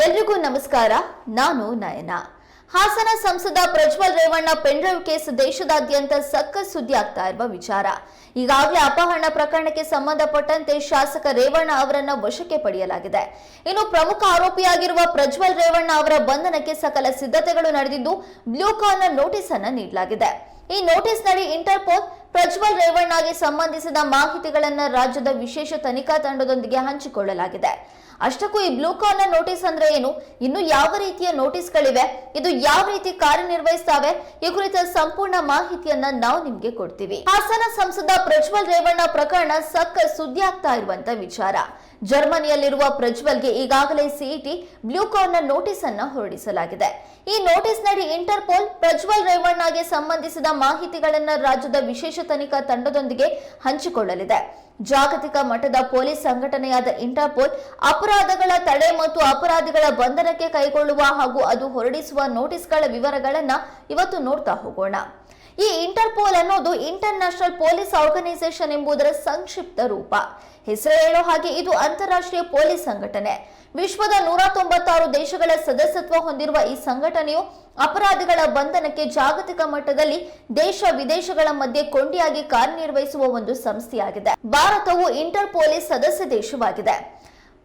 ಎಲ್ರಿಗೂ ನಮಸ್ಕಾರ. ನಾನು ನಯನ. ಹಾಸನ ಸಂಸದ ಪ್ರಜ್ವಲ್ ರೇವಣ್ಣ ಪೆಂಡ್ರೈವ್ ಕೇಸ್ ದೇಶದಾದ್ಯಂತ ಸಕ್ಕ ಸುದ್ದಿ ಆಗ್ತಾ ಇರುವ ವಿಚಾರ. ಈಗಾಗಲೇ ಅಪಹರಣ ಪ್ರಕರಣಕ್ಕೆ ಸಂಬಂಧಪಟ್ಟಂತೆ ಶಾಸಕ ರೇವಣ್ಣ ಅವರನ್ನ ವಶಕ್ಕೆ ಪಡೆಯಲಾಗಿದೆ. ಇನ್ನು ಪ್ರಮುಖ ಆರೋಪಿಯಾಗಿರುವ ಪ್ರಜ್ವಲ್ ರೇವಣ್ಣ ಅವರ ಬಂಧನಕ್ಕೆ ಸಕಲ ಸಿದ್ಧತೆಗಳು ನಡೆದಿದ್ದು ಬ್ಲೂ ಕಾರ್ನರ್ ನೋಟಿಸ್ ಅನ್ನ ನೀಡಲಾಗಿದೆ. ಈ ನೋಟಿಸ್ ನಡಿ ಇಂಟರ್ಪೋಲ್ ಪ್ರಜ್ವಲ್ ರೇವಣ್ಣಗೆ ಸಂಬಂಧಿಸಿದ ಮಾಹಿತಿಗಳನ್ನ ರಾಜ್ಯದ ವಿಶೇಷ ತನಿಖಾ ತಂಡದೊಂದಿಗೆ ಹಂಚಿಕೊಳ್ಳಲಾಗಿದೆ. ಅಷ್ಟಕ್ಕೂ ಈ ಬ್ಲೂ ಕಾರ್ನರ್ ನೋಟಿಸ್ ಅಂದ್ರೆ ಏನು? ಇನ್ನು ಯಾವ ರೀತಿಯ ನೋಟಿಸ್ ಗಳಿವೆ ಇದು ಯಾವ ರೀತಿ ಕಾರ್ಯನಿರ್ವಹಿಸ್ತಾವೆ? ಈ ಕುರಿತ ಸಂಪೂರ್ಣ ಮಾಹಿತಿಯನ್ನ ನಾವು ನಿಮ್ಗೆ ಕೊಡ್ತೀವಿ. ಹಾಸನ ಸಂಸದ ಪ್ರಜ್ವಲ್ ರೇವಣ್ಣ ಪ್ರಕರಣ ಸಕ್ಕ ಸುದ್ದಿ ಆಗ್ತಾ ಇರುವಂತ ವಿಚಾರ. ಜರ್ಮನಿಯಲ್ಲಿರುವ ಪ್ರಜ್ವಲ್ಗೆ ಈಗಾಗಲೇ ಸಿಇಟಿ ಬ್ಲೂ ಕಾರ್ನರ್ ನೋಟಿಸ್ ಅನ್ನ ಹೊರಡಿಸಲಾಗಿದೆ. ಈ ನೋಟಿಸ್ ನಡಿ ಇಂಟರ್ಪೋಲ್ ಪ್ರಜ್ವಲ್ ರೇವಣ್ಣಗೆ ಸಂಬಂಧಿಸಿದ ಮಾಹಿತಿಗಳನ್ನ ರಾಜ್ಯದ ವಿಶೇಷ ತನಿಖಾ ತಂಡದೊಂದಿಗೆ ಹಂಚಿಕೊಳ್ಳಲಿದೆ. ಜಾಗತಿಕ ಮಟ್ಟದ ಪೊಲೀಸ್ ಸಂಘಟನೆಯಾದ ಇಂಟರ್ಪೋಲ್ ಅಪರಾಧಗಳ ತಡೆ ಮತ್ತು ಅಪರಾಧಿಗಳ ಬಂಧನಕ್ಕೆ ಕೈಗೊಳ್ಳುವ ಹಾಗೂ ಅದು ಹೊರಡಿಸುವ ನೋಟಿಸ್ಗಳ ವಿವರಗಳನ್ನ ಇವತ್ತು ನೋಡ್ತಾ ಹೋಗೋಣ. ಈ ಇಂಟರ್ಪೋಲ್ ಅನ್ನೋದು ಇಂಟರ್ ನ್ಯಾಷನಲ್ ಪೊಲೀಸ್ ಆರ್ಗನೈಸೇಷನ್ ಎಂಬುದರ ಸಂಕ್ಷಿಪ್ತ ರೂಪ. ಹೆಸರು ಹೇಳೋ ಹಾಗೆ ಇದು ಅಂತಾರಾಷ್ಟ್ರೀಯ ಪೊಲೀಸ್ ಸಂಘಟನೆ. ವಿಶ್ವದ ನೂರ ತೊಂಬತ್ತಾರು ದೇಶಗಳ ಸದಸ್ಯತ್ವ ಹೊಂದಿರುವ ಈ ಸಂಘಟನೆಯು ಅಪರಾಧಿಗಳ ಬಂಧನಕ್ಕೆ ಜಾಗತಿಕ ಮಟ್ಟದಲ್ಲಿ ದೇಶ ವಿದೇಶಗಳ ಮಧ್ಯೆ ಕೊಂಡಿಯಾಗಿ ಕಾರ್ಯನಿರ್ವಹಿಸುವ ಒಂದು ಸಂಸ್ಥೆಯಾಗಿದೆ. ಭಾರತವು ಇಂಟರ್ ಪೊಲೀಸ್ ಸದಸ್ಯ ದೇಶವಾಗಿದೆ.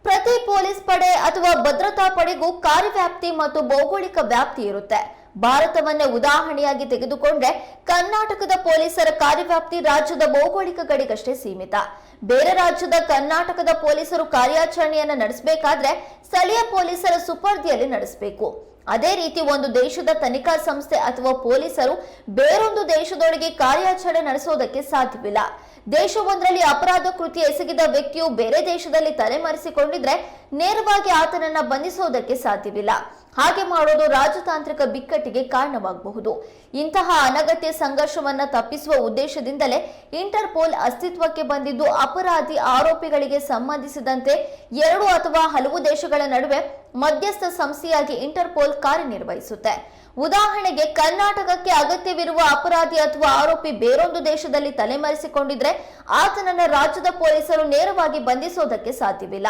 ಪ್ರತಿ ಪೊಲೀಸ್ ಪಡೆ ಅಥವಾ ಭದ್ರತಾ ಪಡೆಗೂ ಕಾರ್ಯವ್ಯಾಪ್ತಿ ಮತ್ತು ಭೌಗೋಳಿಕ ವ್ಯಾಪ್ತಿ ಇರುತ್ತೆ. ಭಾರತವನ್ನೇ ಉದಾಹರಣೆಯಾಗಿ ತೆಗೆದುಕೊಂಡ್ರೆ ಕರ್ನಾಟಕದ ಪೊಲೀಸರ ಕಾರ್ಯವ್ಯಾಪ್ತಿ ರಾಜ್ಯದ ಭೌಗೋಳಿಕ ಗಡಿಗಷ್ಟೇ ಸೀಮಿತ. ಬೇರೆ ರಾಜ್ಯದ ಕರ್ನಾಟಕದ ಪೊಲೀಸರು ಕಾರ್ಯಾಚರಣೆಯನ್ನು ನಡೆಸಬೇಕಾದ್ರೆ ಸ್ಥಳೀಯ ಪೊಲೀಸರ ಸುಪರ್ದಿಯಲ್ಲಿ ನಡೆಸಬೇಕು. ಅದೇ ರೀತಿ ಒಂದು ದೇಶದ ತನಿಖಾ ಸಂಸ್ಥೆ ಅಥವಾ ಪೊಲೀಸರು ಬೇರೊಂದು ದೇಶದೊಳಗೆ ಕಾರ್ಯಾಚರಣೆ ನಡೆಸೋದಕ್ಕೆ ಸಾಧ್ಯವಿಲ್ಲ. ದೇಶವೊಂದರಲ್ಲಿ ಅಪರಾಧ ಕೃತ್ಯ ಎಸಗಿದ ವ್ಯಕ್ತಿಯು ಬೇರೆ ದೇಶದಲ್ಲಿ ತಲೆಮರೆಸಿಕೊಂಡಿದ್ರೆ ನೇರವಾಗಿ ಆತನನ್ನ ಬಂಧಿಸೋದಕ್ಕೆ ಸಾಧ್ಯವಿಲ್ಲ. ಹಾಗೆ ಮಾಡೋದು ರಾಜತಾಂತ್ರಿಕ ಬಿಕ್ಕಟ್ಟಿಗೆ ಕಾರಣವಾಗಬಹುದು. ಇಂತಹ ಅನಗತ್ಯ ಸಂಘರ್ಷವನ್ನ ತಪ್ಪಿಸುವ ಉದ್ದೇಶದಿಂದಲೇ ಇಂಟರ್ಪೋಲ್ ಅಸ್ತಿತ್ವಕ್ಕೆ ಬಂದಿದ್ದು ಅಪರಾಧಿ ಆರೋಪಿಗಳಿಗೆ ಸಂಬಂಧಿಸಿದಂತೆ ಎರಡು ಅಥವಾ ಹಲವು ದೇಶಗಳ ನಡುವೆ ಮಧ್ಯಸ್ಥ ಸಂಸ್ಥೆಯಾಗಿ ಇಂಟರ್ಪೋಲ್ ಕಾರ್ಯನಿರ್ವಹಿಸುತ್ತೆ. ಉದಾಹರಣೆಗೆ ಕರ್ನಾಟಕಕ್ಕೆ ಅಗತ್ಯವಿರುವ ಅಪರಾಧಿ ಅಥವಾ ಆರೋಪಿ ಬೇರೊಂದು ದೇಶದಲ್ಲಿ ತಲೆಮರೆಸಿಕೊಂಡಿದ್ರೆ ಆತನನ್ನ ರಾಜ್ಯದ ಪೊಲೀಸರು ನೇರವಾಗಿ ಬಂಧಿಸೋದಕ್ಕೆ ಸಾಧ್ಯವಿಲ್ಲ.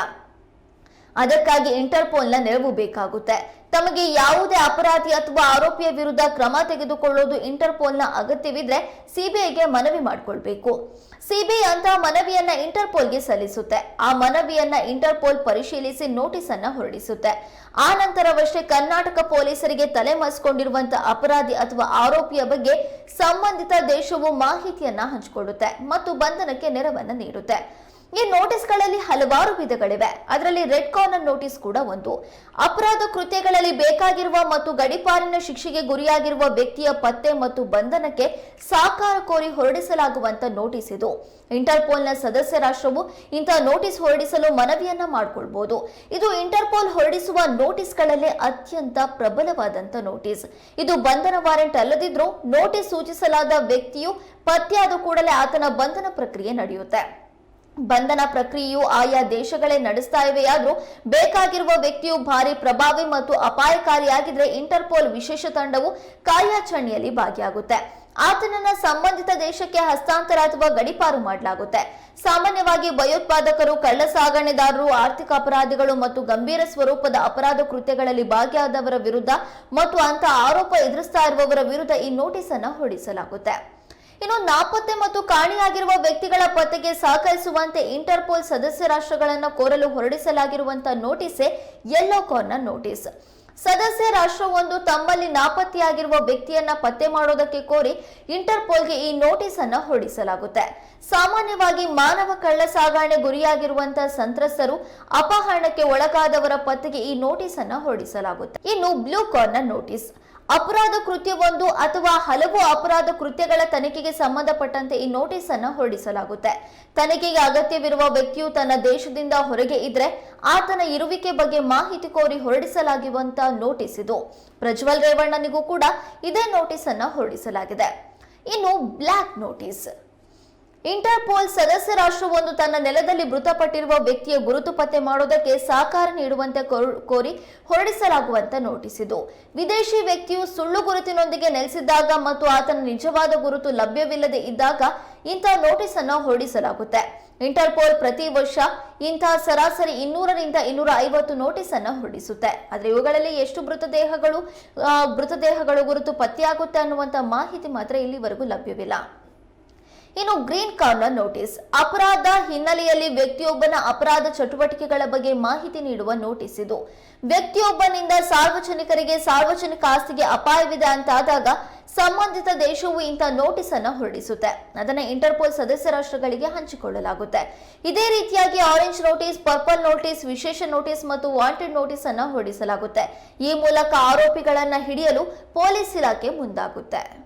ಅದಕ್ಕಾಗಿ ಇಂಟರ್ಪೋಲ್ನ ನೆರವು ಬೇಕಾಗುತ್ತೆ. ತಮಗೆ ಯಾವುದೇ ಅಪರಾಧಿ ಅಥವಾ ಆರೋಪಿಯ ವಿರುದ್ಧ ಕ್ರಮ ತೆಗೆದುಕೊಳ್ಳೋದು ಇಂಟರ್ಪೋಲ್ನ ಅಗತ್ಯವಿದ್ರೆ ಸಿಬಿಐಗೆ ಮನವಿ ಮಾಡಿಕೊಳ್ಬೇಕು. ಸಿಬಿಐ ಅಂತ ಮನವಿಯನ್ನ ಇಂಟರ್ಪೋಲ್ಗೆ ಸಲ್ಲಿಸುತ್ತೆ. ಆ ಮನವಿಯನ್ನ ಇಂಟರ್ಪೋಲ್ ಪರಿಶೀಲಿಸಿ ನೋಟಿಸ್ ಅನ್ನ ಹೊರಡಿಸುತ್ತೆ. ಆ ನಂತರವಷ್ಟೇ ಕರ್ನಾಟಕ ಪೊಲೀಸರಿಗೆ ತಲೆಮರೆಸಿಕೊಂಡಿರುವಂತ ಅಪರಾಧಿ ಅಥವಾ ಆರೋಪಿಯ ಬಗ್ಗೆ ಸಂಬಂಧಿತ ದೇಶವು ಮಾಹಿತಿಯನ್ನ ಹಂಚಿಕೊಳ್ಳುತ್ತೆ ಮತ್ತು ಬಂಧನಕ್ಕೆ ನೆರವನ್ನ ನೀಡುತ್ತೆ. ಈ ನೋಟಿಸ್ಗಳಲ್ಲಿ ಹಲವಾರು ವಿಧಗಳಿವೆ. ಅದರಲ್ಲಿ ರೆಡ್ ಕಾರ್ನರ್ ನೋಟಿಸ್ ಕೂಡ ಒಂದು. ಅಪರಾಧ ಕೃತ್ಯಗಳಲ್ಲಿ ಬೇಕಾಗಿರುವ ಮತ್ತು ಗಡಿಪಾರಿನ ಶಿಕ್ಷೆಗೆ ಗುರಿಯಾಗಿರುವ ವ್ಯಕ್ತಿಯ ಪತ್ತೆ ಮತ್ತು ಬಂಧನಕ್ಕೆ ಸಾಕಾರ ಕೋರಿ ಹೊರಡಿಸಲಾಗುವಂತ ನೋಟಿಸ್ ಇದು. ಇಂಟರ್ಪೋಲ್ನ ಸದಸ್ಯ ರಾಷ್ಟ್ರವು ಇಂತಹ ನೋಟಿಸ್ ಹೊರಡಿಸಲು ಮನವಿಯನ್ನ ಮಾಡಿಕೊಳ್ಬಹುದು ಇದು ಇಂಟರ್ಪೋಲ್ ಹೊರಡಿಸುವ ನೋಟಿಸ್ಗಳಲ್ಲೇ ಅತ್ಯಂತ ಪ್ರಬಲವಾದಂತ ನೋಟಿಸ್. ಇದು ಬಂಧನ ವಾರೆಂಟ್ ಅಲ್ಲದಿದ್ರೂ ನೋಟಿಸ್ ಸೂಚಿಸಲಾದ ವ್ಯಕ್ತಿಯು ಪತ್ತೆಯಾದ ಕೂಡಲೇ ಆತನ ಬಂಧನ ಪ್ರಕ್ರಿಯೆ ನಡೆಯುತ್ತೆ. ಬಂಧನ ಪ್ರಕ್ರಿಯೆಯು ಆಯಾ ದೇಶಗಳೇ ನಡೆಸ್ತಾ ಇವೆಯಾದ್ರೂ ಬೇಕಾಗಿರುವ ವ್ಯಕ್ತಿಯು ಭಾರಿ ಪ್ರಭಾವಿ ಮತ್ತು ಅಪಾಯಕಾರಿಯಾಗಿದ್ರೆ ಇಂಟರ್ಪೋಲ್ ವಿಶೇಷ ತಂಡವು ಕಾರ್ಯಾಚರಣೆಯಲ್ಲಿ ಭಾಗಿಯಾಗುತ್ತೆ. ಆತನನ್ನ ಸಂಬಂಧಿತ ದೇಶಕ್ಕೆ ಹಸ್ತಾಂತರ ಅಥವಾ ಗಡಿಪಾರು ಮಾಡಲಾಗುತ್ತೆ. ಸಾಮಾನ್ಯವಾಗಿ ಭಯೋತ್ಪಾದಕರು ಕಳ್ಳ ಸಾಗಣೆದಾರರು ಆರ್ಥಿಕ ಅಪರಾಧಿಗಳು ಮತ್ತು ಗಂಭೀರ ಸ್ವರೂಪದ ಅಪರಾಧ ಕೃತ್ಯಗಳಲ್ಲಿ ಭಾಗಿಯಾದವರ ವಿರುದ್ಧ ಮತ್ತು ಅಂತ ಆರೋಪ ಎದುರಿಸ್ತಾ ಇರುವವರ ವಿರುದ್ಧ ಈ ನೋಟಿಸ್ ಅನ್ನು ಹೊರಡಿಸಲಾಗುತ್ತೆ. ಇನ್ನು ನಾಪತ್ತೆ ಮತ್ತು ಕಾಣೆಯಾಗಿರುವ ವ್ಯಕ್ತಿಗಳ ಪತ್ತೆಗೆ ಸಹಕರಿಸುವಂತೆ ಇಂಟರ್ಪೋಲ್ ಸದಸ್ಯ ರಾಷ್ಟ್ರಗಳನ್ನು ಕೋರಲು ಹೊರಡಿಸಲಾಗಿರುವಂತಹ ನೋಟಿಸೇ ಯೆಲ್ಲೋ ಕಾರ್ನರ್ ನೋಟಿಸ್ ಸದಸ್ಯ ರಾಷ್ಟ್ರವೊಂದು ತಮ್ಮಲ್ಲಿ ನಾಪತ್ತೆಯಾಗಿರುವ ವ್ಯಕ್ತಿಯನ್ನ ಪತ್ತೆ ಮಾಡೋದಕ್ಕೆ ಕೋರಿ ಇಂಟರ್ಪೋಲ್ಗೆ ಈ ನೋಟಿಸ್ ಅನ್ನ ಹೊರಡಿಸಲಾಗುತ್ತೆ. ಸಾಮಾನ್ಯವಾಗಿ ಮಾನವ ಕಳ್ಳ ಸಾಗಾಣೆ ಗುರಿಯಾಗಿರುವಂತಹ ಸಂತ್ರಸ್ತರು ಅಪಹರಣಕ್ಕೆ ಒಳಗಾದವರ ಪತ್ತೆಗೆ ಈ ನೋಟಿಸ್ ಅನ್ನ ಹೊರಡಿಸಲಾಗುತ್ತೆ. ಇನ್ನು ಬ್ಲೂ ಕಾರ್ನರ್ ನೋಟಿಸ್ ಅಪರಾಧ ಕೃತ್ಯವೊಂದು ಅಥವಾ ಹಲವು ಅಪರಾಧ ಕೃತ್ಯಗಳ ತನಿಖೆಗೆ ಸಂಬಂಧಪಟ್ಟಂತೆ ಈ ನೋಟಿಸ್ ಅನ್ನು ಹೊರಡಿಸಲಾಗುತ್ತೆ. ತನಿಖೆಗೆ ಅಗತ್ಯವಿರುವ ವ್ಯಕ್ತಿಯು ತನ್ನ ದೇಶದಿಂದ ಹೊರಗೆ ಇದ್ರೆ ಆತನ ಇರುವಿಕೆ ಬಗ್ಗೆ ಮಾಹಿತಿ ಕೋರಿ ಹೊರಡಿಸಲಾಗಿರುವಂತಹ ನೋಟಿಸ್ ಇದು. ಪ್ರಜ್ವಲ್ ರೇವಣ್ಣನಿಗೂ ಕೂಡ ಇದೇ ನೋಟಿಸ್ ಅನ್ನ ಹೊರಡಿಸಲಾಗಿದೆ. ಇನ್ನು ಬ್ಲ್ಯಾಕ್ ನೋಟಿಸ್. ಇಂಟರ್ಪೋಲ್ ಸದಸ್ಯ ರಾಷ್ಟ್ರವೊಂದು ತನ್ನ ನೆಲದಲ್ಲಿ ಮೃತಪಟ್ಟಿರುವ ವ್ಯಕ್ತಿಯ ಗುರುತು ಪತ್ತೆ ಮಾಡುವುದಕ್ಕೆ ಸಹಕಾರ ನೀಡುವಂತೆ ಕೋರ್- ಹೊರಡಿಸಲಾಗುವಂತೆ ನೋಟಿಸ್ ಇದು ವಿದೇಶಿ ವ್ಯಕ್ತಿಯು ಸುಳ್ಳು ಗುರುತಿನೊಂದಿಗೆ ನೆಲೆಸಿದ್ದಾಗ ಮತ್ತು ಆತನ ನಿಜವಾದ ಗುರುತು ಲಭ್ಯವಿಲ್ಲದೆ ಇದ್ದಾಗ ಇಂತಹ ನೋಟಿಸ್ ಅನ್ನು ಹೊರಡಿಸಲಾಗುತ್ತೆ. ಇಂಟರ್ಪೋಲ್ ಪ್ರತಿ ವರ್ಷ ಇಂತಹ ಸರಾಸರಿ ಇನ್ನೂರರಿಂದ ಇನ್ನೂರ ಐವತ್ತು ನೋಟಿಸ್ ಅನ್ನು ಹೊರಡಿಸುತ್ತೆ. ಆದರೆ ಇವುಗಳಲ್ಲಿ ಎಷ್ಟು ಮೃತದೇಹಗಳು ಮೃತದೇಹಗಳು ಗುರುತು ಪತ್ತೆಯಾಗುತ್ತೆ ಅನ್ನುವಂಥ ಮಾಹಿತಿ ಮಾತ್ರ ಇಲ್ಲಿವರೆಗೂ ಲಭ್ಯವಿಲ್ಲ. ಇನ್ನು ಗ್ರೀನ್ ಕಾರ್ನರ್ ನೋಟಿಸ್. ಅಪರಾಧ ಹಿನ್ನೆಲೆಯಲ್ಲಿ ವ್ಯಕ್ತಿಯೊಬ್ಬನ ಅಪರಾಧ ಚಟುವಟಿಕೆಗಳ ಬಗ್ಗೆ ಮಾಹಿತಿ ನೀಡುವ ನೋಟಿಸ್ ಇದು. ವ್ಯಕ್ತಿಯೊಬ್ಬನಿಂದ ಸಾರ್ವಜನಿಕರಿಗೆ ಸಾರ್ವಜನಿಕ ಆಸ್ತಿಗೆ ಅಪಾಯವಿದೆ ಅಂತಾದಾಗ ಸಂಬಂಧಿತ ದೇಶವು ಇಂಥ ನೋಟಿಸ್ ಅನ್ನು ಹೊರಡಿಸುತ್ತೆ. ಅದನ್ನು ಇಂಟರ್ಪೋಲ್ ಸದಸ್ಯ ರಾಷ್ಟ್ರಗಳಿಗೆ ಹಂಚಿಕೊಳ್ಳಲಾಗುತ್ತೆ. ಇದೇ ರೀತಿಯಾಗಿ ಆರೆಂಜ್ ನೋಟಿಸ್, ಪರ್ಪಲ್ ನೋಟಿಸ್, ವಿಶೇಷ ನೋಟಿಸ್ ಮತ್ತು ವಾಂಟೆಡ್ ನೋಟಿಸ್ ಅನ್ನು ಹೊರಡಿಸಲಾಗುತ್ತೆ. ಈ ಮೂಲಕ ಆರೋಪಿಗಳನ್ನ ಹಿಡಿಯಲು ಪೊಲೀಸ್ ಇಲಾಖೆ ಮುಂದಾಗುತ್ತೆ.